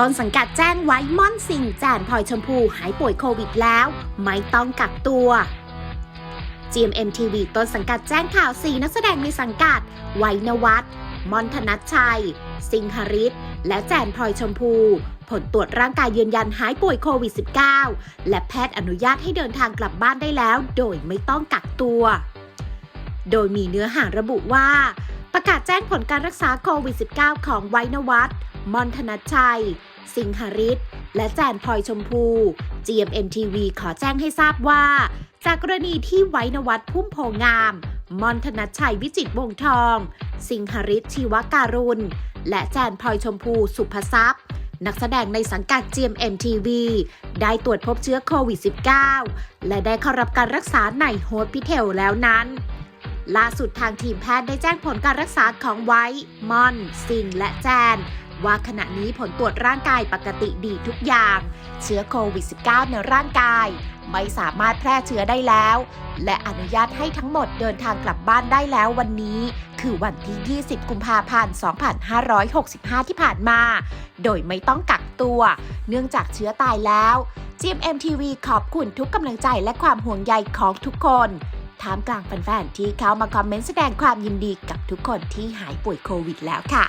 ต้นสังกัดแจ้งไว้ม่อนสิงแจนพลอยชมพูหายป่วยโควิดแล้ว ไม่ต้องกักตัว GMM TV ต้นสังกัดแจ้งข่าว4นักแสดงในสังกัด ไวนวัฒน์มอนธนัชชัย สิงหริตและแจนพลอยชมพู ผลตรวจร่างกายยืนยันหายป่วยโควิด -19 และแพทย์อนุญาตให้เดินทางกลับบ้านได้แล้ว โดยไม่ต้องกักตัว โดยมีเนื้อหาระบุว่า ประกาศแจ้งผลการรักษาโควิด -19 ของไวนวัฒน์มอนธนัชชัย สิงหริตและแจนพลอยชมพู GMM TV ขอแจ้งให้ทราบว่า จากกรณีที่ไวนวัฒน์พุ่มโพงาม มอนธนัชชัยวิจิตวงทอง สิงหริตชีวการุณ และแจนพลอยชมพูสุภทรัพย์นักแสดงในสังกัด GMM TV ได้ตรวจพบเชื้อโควิด -19 และได้เข้ารับการรักษาในโฮสพิเทลแล้วนั้น ล่าสุดทางทีมแพทย์ได้แจ้งผลการรักษาของไว้ มอน ซิง และแจน ว่าขณะนี้ผลตรวจร่างกายปกติดีทุกอย่าง เชื้อโควิด -19 ในร่างกาย ไม่สามารถแพร่เชื้อได้แล้ว และอนุญาตให้ทั้งหมดเดินทางกลับบ้านได้แล้ววันนี้ คือวันที่ 20 กุมภาพันธ์ 2565 ที่ผ่านมา โดยไม่ต้องกักตัว เนื่องจากเชื้อตายแล้ว GMM TV ขอบคุณทุกกำลังใจและความห่วงใยของทุกคนท่ามกลางแฟนๆ ที่เข้ามาคอมเมนต์แสดงความยินดีกับทุกคนที่หายป่วยโควิดแล้วค่ะ